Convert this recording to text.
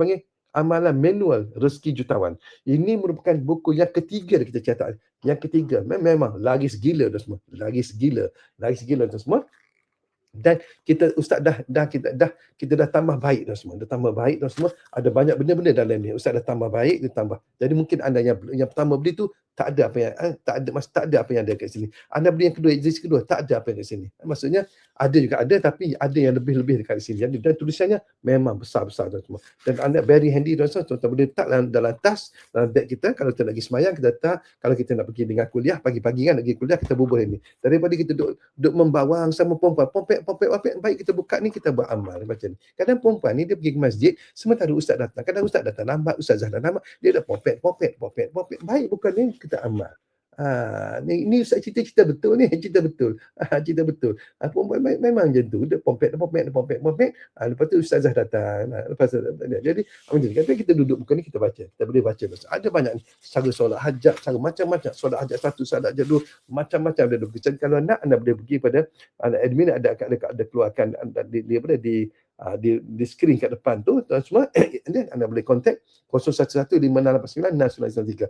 panggil amalan manual rezeki jutawan. Ini merupakan buku yang ketiga kita catat. Yang ketiga memang laris gila tu semua. Laris gila. Laris gila tu semua dan kita ustaz dah dah kita dah kita dah tambah baik dah semua dah tambah baik dah semua ada banyak benda-benda dalam ni ustaz dah tambah baik dia tambah jadi mungkin anda yang yang pertama beli tu tak ada apa yang eh, tak ada tak ada apa yang ada kat sini. Anda beli yang kedua edisi kedua tak ada apa yang kat sini. Maksudnya ada juga ada tapi ada yang lebih-lebih dekat sini. Jadi dan tulisannya memang besar-besar dan semua dan anda very handy dan semua tuan boleh letak dalam, dalam tas dalam beg kita. Kalau kita nak pergi semayang kita letak. Kalau kita nak pergi dengan kuliah pagi-pagi kan nak pergi kuliah kita bubuh ini. Daripada kita duduk, duduk membawang sama perempuan pompek pompek pompek baik kita buka ni kita buat amal macam ni. Kadang perempuan ni dia pergi ke masjid sementara ustaz datang. Kadang ustaz datang lambat ustaz dah lambat dia dah pompek pompek pompek pompek. Baik bukan ni kita amal Ha, ni, ni Ustaz cerita-cerita betul ni, cerita betul. Ha, cerita betul. Ha, perempuan memang macam tu. Dia pompek, dia pompek, dia pompek, pompek. Ha, lepas tu Ustazah datang. Ha, lepas tu, jadi, macam. Kata kita duduk bukan ni, kita baca. Kita boleh baca. Ada banyak ni. Cara solat hajat, cara macam-macam. Solat hajat satu, solat hajat dua. Macam-macam ada dua. Jadi kalau nak, anda boleh pergi pada admin, ada, ada, ada, ada keluarkan, ada, di, di, di, di uh, di, di screen kat depan tu tuan semua then anda boleh contact 011 5689 6993